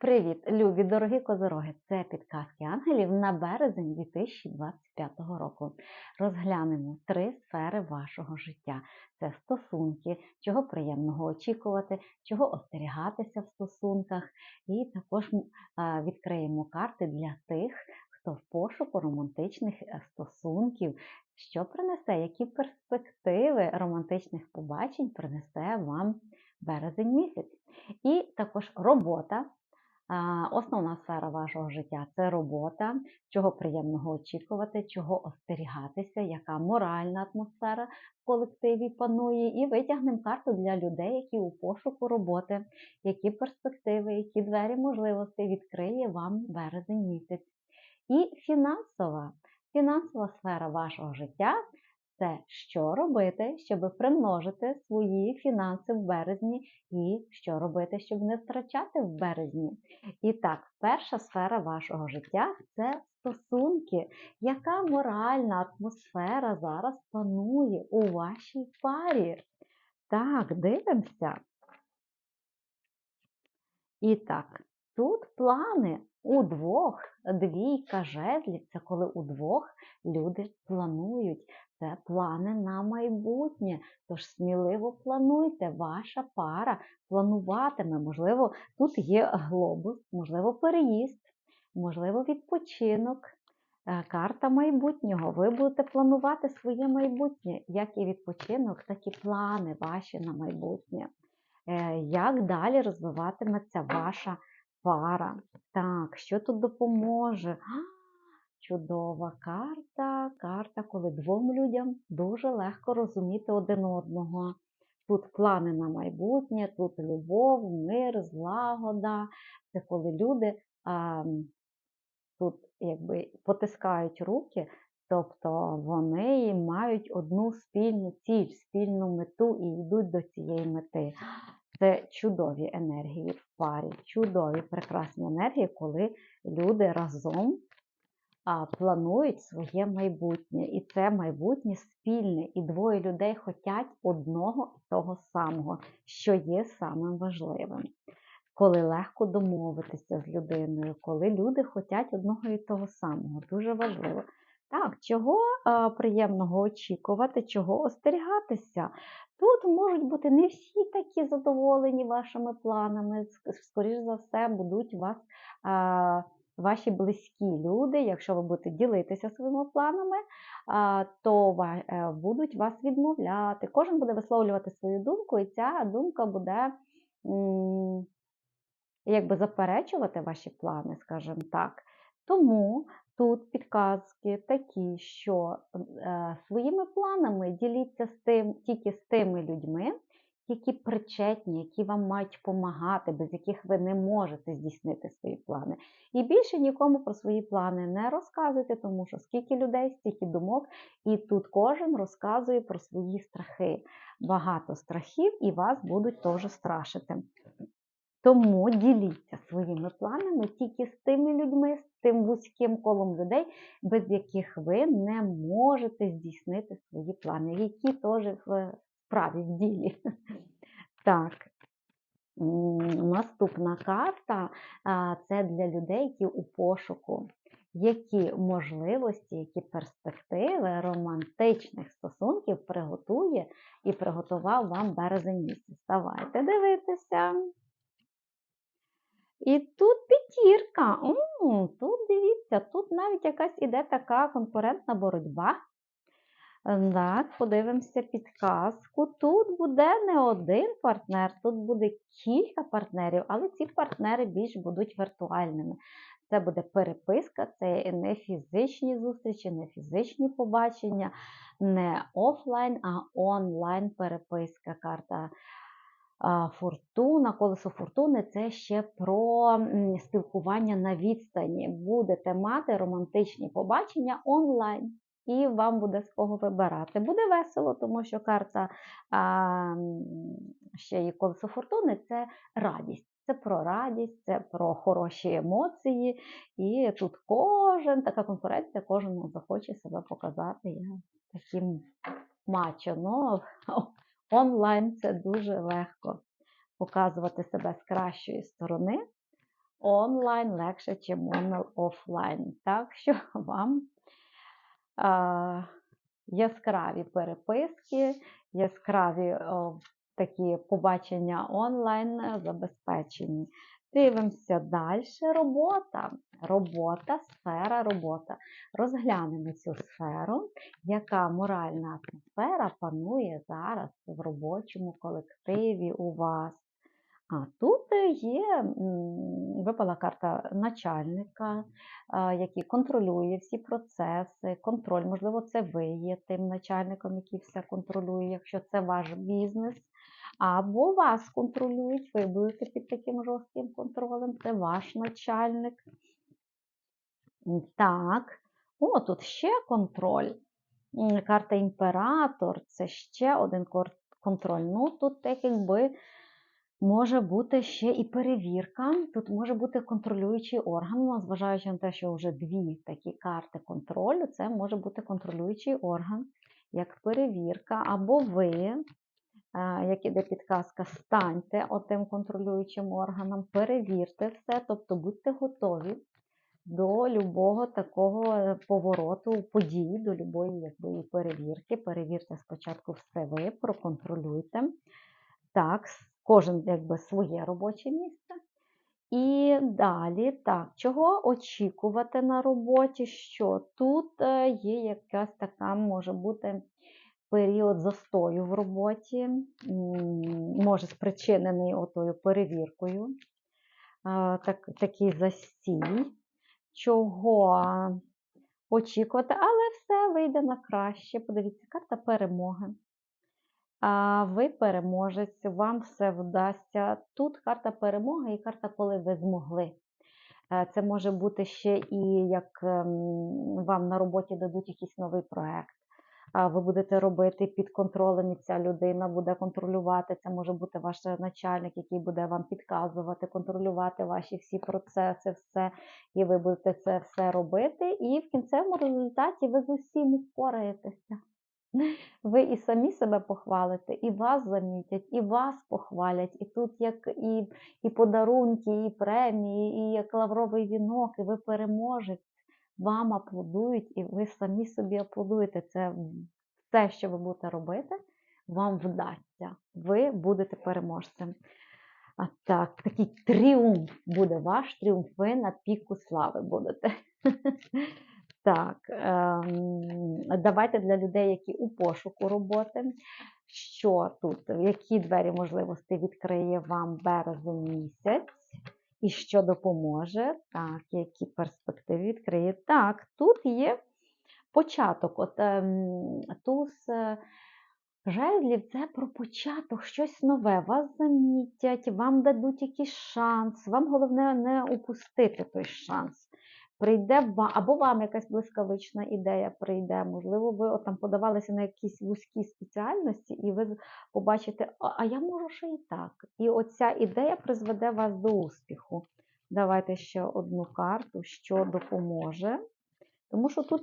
Привіт, любі дорогі козороги! Це підказки ангелів на березень 2025 року. Розглянемо три сфери вашого життя: це стосунки, чого приємного очікувати, чого остерігатися в стосунках, і також відкриємо карти для тих, хто в пошуку романтичних е, стосунків, що принесе, які перспективи романтичних побачень принесе вам березень місяць. І також робота. Основна сфера вашого життя це робота, чого приємного очікувати, чого остерігатися, яка моральна атмосфера в колективі панує, і витягнемо карту для людей, які у пошуку роботи, які перспективи, які двері можливостей відкриє вам березень місяць. І фінансова, фінансова сфера вашого життя це що робити, щоб примножити свої фінанси в березні, і що робити, щоб не втрачати в березні. І так, перша сфера вашого життя це стосунки. Яка моральна атмосфера зараз панує у вашій парі? Так, дивимося. І так, тут плани удвох, двійка жезлів це коли удвох люди планують. Це плани на майбутнє. Тож сміливо плануйте, ваша пара плануватиме. Можливо, тут є глобус, можливо, переїзд, можливо, відпочинок. Е, карта майбутнього. Ви будете планувати своє майбутнє, як і відпочинок, так і плани ваші на майбутнє. Е, як далі розвиватиметься ваша пара? Так, що тут допоможе? Чудова карта, карта, коли двом людям дуже легко розуміти один одного. Тут плани на майбутнє, тут любов, мир, злагода. Це коли люди а, тут якби потискають руки, тобто вони мають одну спільну ціль, спільну мету і йдуть до цієї мети. Це чудові енергії в парі, чудові прекрасні енергії, коли люди разом планують своє майбутнє. І це майбутнє спільне. І двоє людей хочуть одного і того самого, що є самим важливим. Коли легко домовитися з людиною, коли люди хочуть одного і того самого, дуже важливо. Так, чого а, приємного очікувати, чого остерігатися? Тут можуть бути не всі такі задоволені вашими планами, скоріш за все, будуть вас. А, ваші близькі люди, якщо ви будете ділитися своїми планами, то е, будуть вас відмовляти. Кожен буде висловлювати свою думку, і ця думка буде якби заперечувати ваші плани, скажімо так. Тому тут підказки такі, що е, своїми планами діліться з тим, тільки з тими людьми, які причетні, які вам мають допомагати, без яких ви не можете здійснити свої плани. І більше нікому про свої плани не розказуйте, тому що скільки людей, стільки думок, і тут кожен розказує про свої страхи. Багато страхів і вас будуть теж страшити. Тому діліться своїми планами тільки з тими людьми, з тим вузьким колом людей, без яких ви не можете здійснити свої плани, які теж справі в ділі. Так, наступна карта це для людей, які у пошуку. Які можливості, які перспективи романтичних стосунків приготує і приготував вам березень місяць. Давайте дивитися. І тут п'ятірка. Тут дивіться, тут навіть якась іде така конкурентна боротьба. Так, подивимося підказку. Тут буде не один партнер, тут буде кілька партнерів, але ці партнери більш будуть віртуальними. Це буде переписка, це не фізичні зустрічі, не фізичні побачення, не офлайн, а онлайн переписка. Карта Фортуна, колесо фортуни це ще про спілкування на відстані. Будете мати романтичні побачення онлайн і вам буде з кого вибирати. Буде весело, тому що карта а, ще є колесо фортуни це радість. Це про радість, це про хороші емоції. І тут кожен, така конкуренція, кожен захоче себе показати Я таким мачо. Ну, онлайн це дуже легко показувати себе з кращої сторони. онлайн легше, ніж офлайн. Так що вам яскраві переписки, яскраві такі побачення онлайн забезпечені. Дивимося далі. Робота. Робота, сфера робота. Розглянемо цю сферу, яка моральна атмосфера панує зараз в робочому колективі у вас. А тут є, випала карта начальника, який контролює всі процеси, контроль, можливо, це ви є тим начальником, який все контролює, якщо це ваш бізнес. Або вас контролюють, ви будете під таким жорстким контролем, це ваш начальник. Так, о, тут ще контроль. Карта імператор це ще один контроль. Ну, тут якби може бути ще і перевірка. Тут може бути контролюючий орган, ну, зважаючи на те, що вже дві такі карти контролю, це може бути контролюючий орган, як перевірка, або ви як іде підказка, станьте отим контролюючим органом, перевірте все, тобто будьте готові до любого такого е, повороту, події, до любої якби, перевірки. Перевірте спочатку все ви, проконтролюйте. Так, кожен якби своє робоче місце. І далі, так, чого очікувати на роботі? Що тут е, є якась така, може бути період застою в роботі, може спричинений отою перевіркою, так, такий застій, чого очікувати, але все вийде на краще. Подивіться, карта перемоги. Ви переможець, вам все вдасться. Тут карта перемоги і карта, коли ви змогли. Е, це може бути ще і як ем, вам на роботі дадуть якийсь новий проект ви будете робити під контролем, і ця людина буде контролювати. Це може бути ваш начальник, який буде вам підказувати, контролювати ваші всі процеси, все, і ви будете це все робити. І в кінцевому результаті ви з усім впораєтеся. Ви і самі себе похвалите, і вас замітять, і вас похвалять. І тут як і і подарунки, і премії, і як лавровий вінок, і ви переможете вам аплодують, і ви самі собі аплодуєте. Це все, що ви будете робити, вам вдасться. Ви будете переможцем. А так, такий тріумф буде ваш тріумф, ви на піку слави будете. Так, ем, давайте для людей, які у пошуку роботи, що тут, які двері можливості відкриє вам березень місяць і що допоможе, так, які перспективи відкриє. Так, тут є початок. От ем, туз е, жезлів це про початок, щось нове. Вас замітять, вам дадуть якийсь шанс. Вам головне не упустити той шанс прийде або вам якась блискавична ідея прийде, можливо, ви там подавалися на якісь вузькі спеціальності, і ви побачите, а я можу ще і так. І оця ідея призведе вас до успіху. Давайте ще одну карту, що допоможе. Тому що тут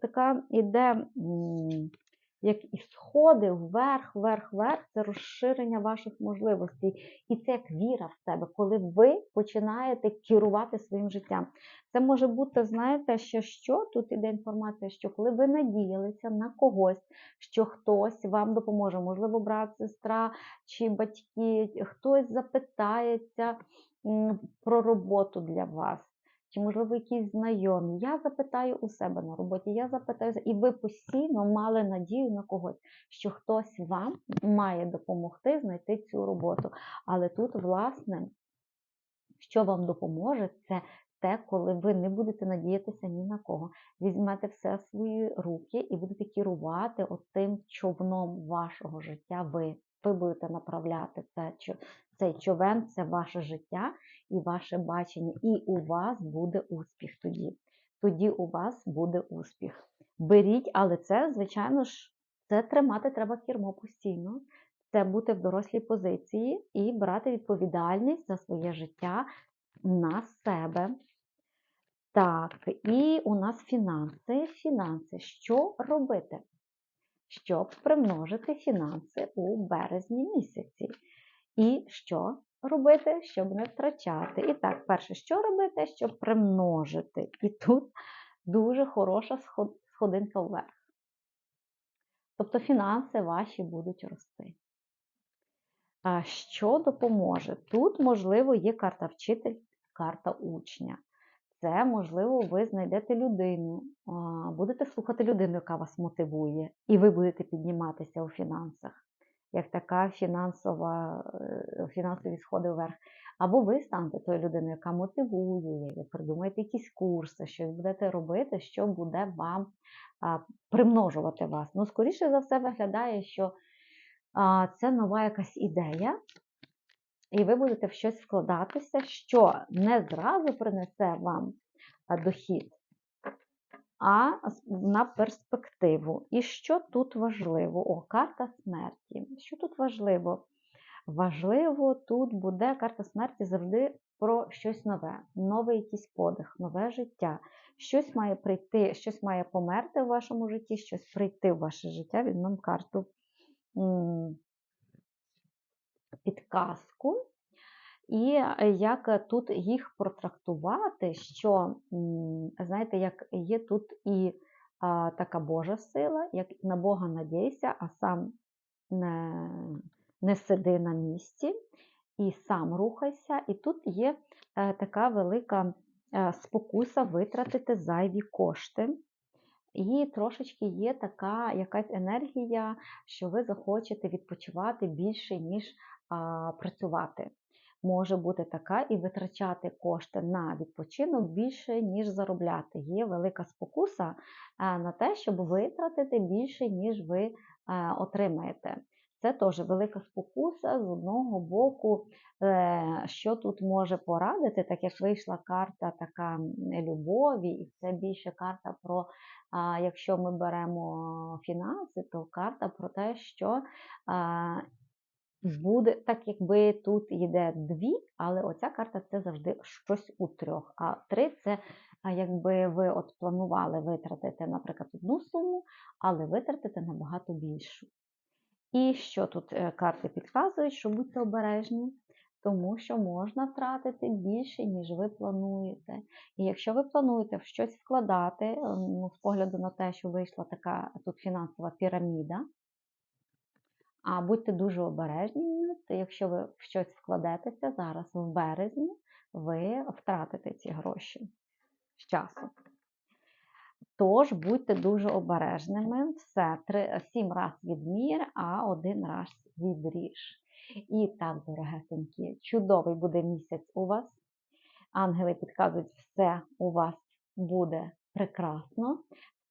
така іде як і сходи вверх, вверх, вверх це розширення ваших можливостей. І це як віра в себе, коли ви починаєте керувати своїм життям. Це може бути, знаєте, що що тут іде інформація, що коли ви надіялися на когось, що хтось вам допоможе, можливо, брат, сестра чи батьки, хтось запитається про роботу для вас чи, можливо, якісь знайомі. Я запитаю у себе на роботі, я запитаю, і ви постійно мали надію на когось, що хтось вам має допомогти знайти цю роботу. Але тут, власне, що вам допоможе, це те, коли ви не будете надіятися ні на кого. Візьмете все в свої руки і будете керувати тим човном вашого життя ви. Ви будете направляти це, цей човен це ваше життя і ваше бачення. І у вас буде успіх тоді. Тоді у вас буде успіх. Беріть, але це, звичайно ж, це тримати треба кермо постійно. Це бути в дорослій позиції і брати відповідальність за своє життя на себе. Так, і у нас фінанси. Фінанси. Що робити? Щоб примножити фінанси у березні місяці. І що? робити, щоб не втрачати. І так, перше, що робити, щоб примножити. І тут дуже хороша сходинка вверх. Тобто фінанси ваші будуть рости. Що допоможе? Тут, можливо, є карта вчитель, карта учня. Це, можливо, ви знайдете людину, будете слухати людину, яка вас мотивує, і ви будете підніматися у фінансах, як така фінансова, е, фінансові сходи вверх. Або ви станете тою людиною, яка мотивує, придумаєте якісь курси, щось будете робити, що буде вам примножувати вас. Ну, скоріше за все, виглядає, що це нова якась ідея, і ви будете в щось вкладатися, що не зразу принесе вам дохід, а на перспективу. І що тут важливо? О, карта смерті. Що тут важливо? Важливо, тут буде карта смерті завжди про щось нове, новий якийсь подих, нове життя. Щось має прийти, щось має померти в вашому житті, щось прийти в ваше життя. Візьмемо карту м, підказку. І е, як е, тут їх протрактувати, що, знаєте, як є тут і а, така Божа сила, як на Бога надійся, а сам не, не сиди на місці і сам рухайся. І тут є е, така велика е, спокуса витратити зайві кошти. І трошечки є така якась енергія, що ви захочете відпочивати більше, ніж а, працювати. Може бути така і витрачати кошти на відпочинок більше, ніж заробляти. Є велика спокуса на те, щоб витратити більше, ніж ви отримаєте. Це теж велика спокуса з одного боку, е, що тут може порадити, так як вийшла карта така любові, і це більше карта про якщо ми беремо фінанси, то карта про те, що буде, так якби тут йде дві, але оця карта це завжди щось у трьох. А три це якби ви от планували витратити, наприклад, одну суму, але витратите набагато більшу. І що тут е, карти підказують, що будьте обережні, тому що можна втратити більше, ніж ви плануєте. І якщо ви плануєте в щось вкладати, е, ну, з погляду на те, що вийшла така тут фінансова піраміда, а будьте дуже обережні, то якщо ви в щось вкладетеся зараз в березні, ви втратите ці гроші з часом. Тож будьте дуже обережними. Все, три, сім раз відмір, а один раз відріж. І так, дорогесенькі, чудовий буде місяць у вас. Ангели підказують, все у вас буде прекрасно,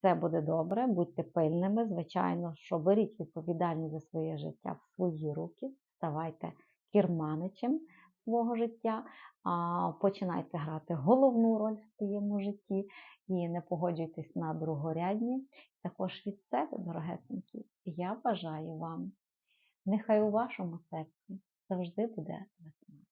все буде добре, будьте пильними. Звичайно, що беріть відповідальність за своє життя в свої руки, ставайте керманичем свого життя, починайте грати головну роль в своєму житті і не погоджуйтесь на другорядні. Також від себе, дорогесенькі, я бажаю вам, нехай у вашому серці завжди буде весна.